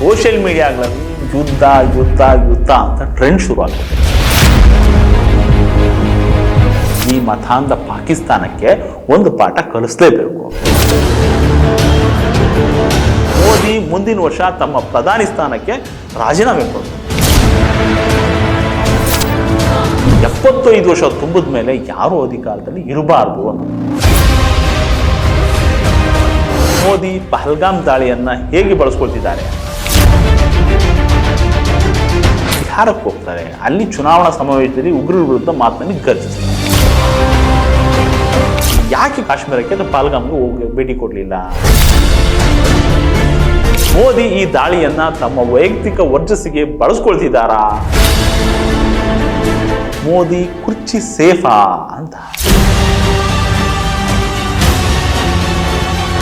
Social ಮೀಡಿಯಾಗಳಲ್ಲಿ ಯುದ್ಧ ಯುದ್ಧ ಯುದ್ಧ ಅಂತ ಟ್ರೆಂಡ್ ಶುರು ಈ ಮತಾಂಧ ಪಾಕಿಸ್ತಾನಕ್ಕೆ ಒಂದು ಪಾಠ ಕಲಿಸ್ಲೇಬೇಕು. ಮೋದಿ ಮುಂದಿನ ವರ್ಷ ತಮ್ಮ ಪ್ರಧಾನಿ ಸ್ಥಾನಕ್ಕೆ ರಾಜೀನಾಮೆ ಕೊಡಬೇಕು ಎಪ್ಪತ್ತೈದು ವರ್ಷ ತುಂಬಿದ ಮೇಲೆ ಯಾರು ಅಧಿಕಾರದಲ್ಲಿ ಇರಬಾರ್ದು ಅಂತ ಮೋದಿ ಪಹಲ್ಗಾಮ್ ದಾಳಿಯನ್ನ ಹೇಗೆ ಬಳಸ್ಕೊಳ್ತಿದ್ದಾರೆ? ಬಿಹಾರಕ್ಕೆ ಹೋಗ್ತಾರೆ. ಅಲ್ಲಿ ಚುನಾವಣಾ ಸಮಾವೇಶದಲ್ಲಿ ಉಗ್ರರ ವಿರುದ್ಧ ಮಾತನಾಡಿ ಗರ್ಜಿಸ್ತಾರೆ ಯಾಕೆ ಕಾಶ್ಮೀರಕ್ಕೆ ಅಥವಾ ಪಾಲ್ಗಾಮ್ಗೆ ಹೋಗಿ ಭೇಟಿ ಕೊಡಲಿಲ್ಲ? ಮೋದಿ ಈ ದಾಳಿಯನ್ನ ತಮ್ಮ ವೈಯಕ್ತಿಕ ವರ್ಚಸ್ಸಿಗೆ ಬಳಸ್ಕೊಳ್ತಿದ್ದಾರಾ? ಮೋದಿ ಕುರ್ಚಿ ಸೇಫಾ ಅಂತ.